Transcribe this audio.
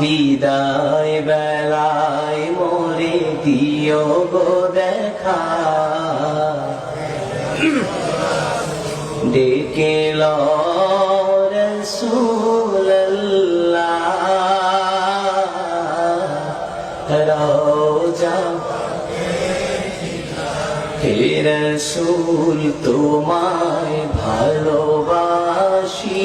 বিদায় বেলায় মোরে দিও গো দেখা। ডেকে রসুল তোমায় ভালোবাসি।